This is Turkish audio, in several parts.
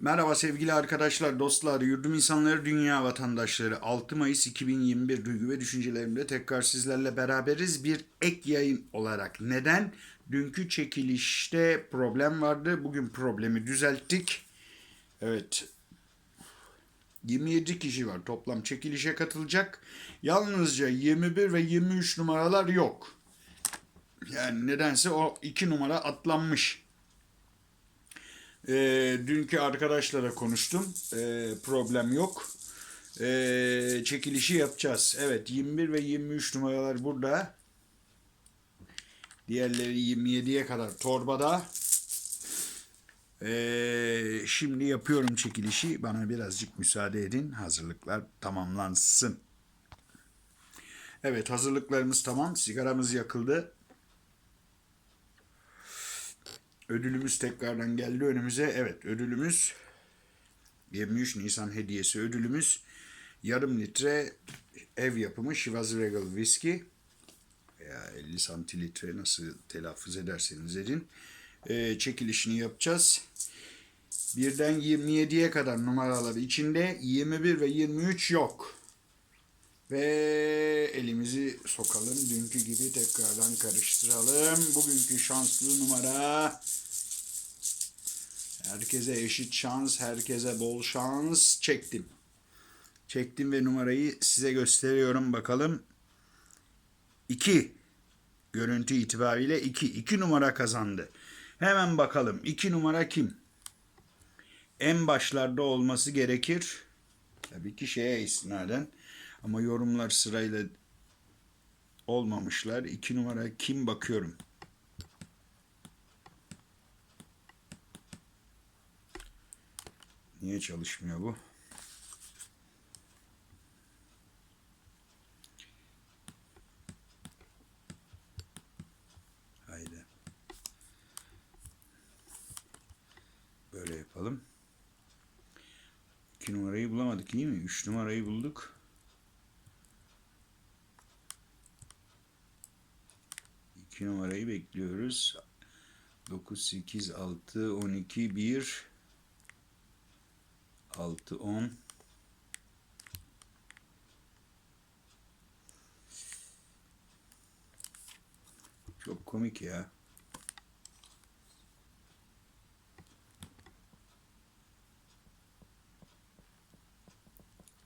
Merhaba sevgili arkadaşlar, dostlar, yurdum insanları, dünya vatandaşları. 6 Mayıs 2021 duygu ve düşüncelerimde tekrar sizlerle beraberiz. Bir ek yayın olarak. Neden? Dünkü çekilişte problem vardı. Bugün problemi düzelttik. Evet. 27 kişi var toplam çekilişe katılacak. Yalnızca 21 ve 23 numaralar yok. Yani nedense o iki numara atlanmış. Ee, dünkü arkadaşlara konuştum. Ee, problem yok. Ee, çekilişi yapacağız. Evet 21 ve 23 numaralar burada. Diğerleri 27'ye kadar torbada. Ee, şimdi yapıyorum çekilişi. Bana birazcık müsaade edin. Hazırlıklar tamamlansın. Evet hazırlıklarımız tamam. Sigaramız yakıldı. Ödülümüz tekrardan geldi önümüze. Evet ödülümüz 23 Nisan hediyesi ödülümüz yarım litre ev yapımı Chivas Regal Whisky veya 50 santilitre nasıl telaffuz ederseniz edin. Ee, çekilişini yapacağız. Birden 27'ye kadar numaralar içinde 21 ve 23 yok. Ve elimizi sokalım. Dünkü gibi tekrardan karıştıralım. Bugünkü şanslı numara herkese eşit şans, herkese bol şans. Çektim. Çektim ve numarayı size gösteriyorum bakalım. 2. Görüntü itibariyle 2. 2 numara kazandı. Hemen bakalım 2 numara kim? En başlarda olması gerekir. Tabii ki şeye istinaden. Ama yorumlar sırayla olmamışlar. İki numara kim bakıyorum. Niye çalışmıyor bu? Haydi. Böyle yapalım. İki numarayı bulamadık iyi mi? Üç numarayı bulduk. 2 numarayı bekliyoruz. 9, 8, 6, 12, 1, 6, 10. Çok komik ya.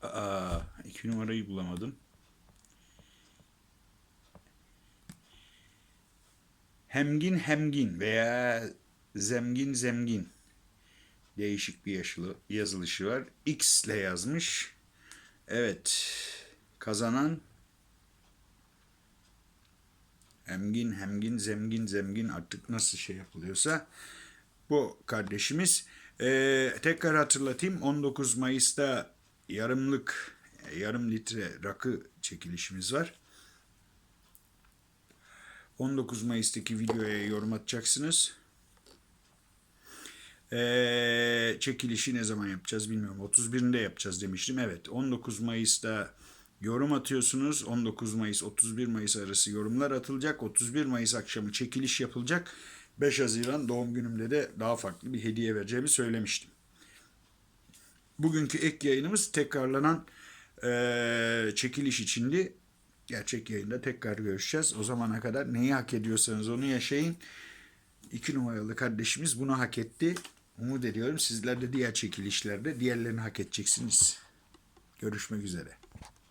Aa, iki numarayı bulamadım. Hemgin hemgin veya zemgin zemgin değişik bir yaşılı, yazılışı var. X ile yazmış. Evet. Kazanan hemgin hemgin zemgin zemgin artık nasıl şey yapılıyorsa bu kardeşimiz. Ee, tekrar hatırlatayım 19 Mayıs'ta yarımlık yarım litre rakı çekilişimiz var. 19 Mayıs'taki videoya yorum atacaksınız. Ee, çekilişi ne zaman yapacağız bilmiyorum. 31'inde yapacağız demiştim. Evet 19 Mayıs'ta yorum atıyorsunuz. 19 Mayıs 31 Mayıs arası yorumlar atılacak. 31 Mayıs akşamı çekiliş yapılacak. 5 Haziran doğum günümde de daha farklı bir hediye vereceğimi söylemiştim. Bugünkü ek yayınımız tekrarlanan ee, çekiliş içindi. Gerçek yayında tekrar görüşeceğiz. O zamana kadar neyi hak ediyorsanız onu yaşayın. İki numaralı kardeşimiz bunu hak etti. Umut ediyorum sizler de diğer çekilişlerde diğerlerini hak edeceksiniz. Görüşmek üzere.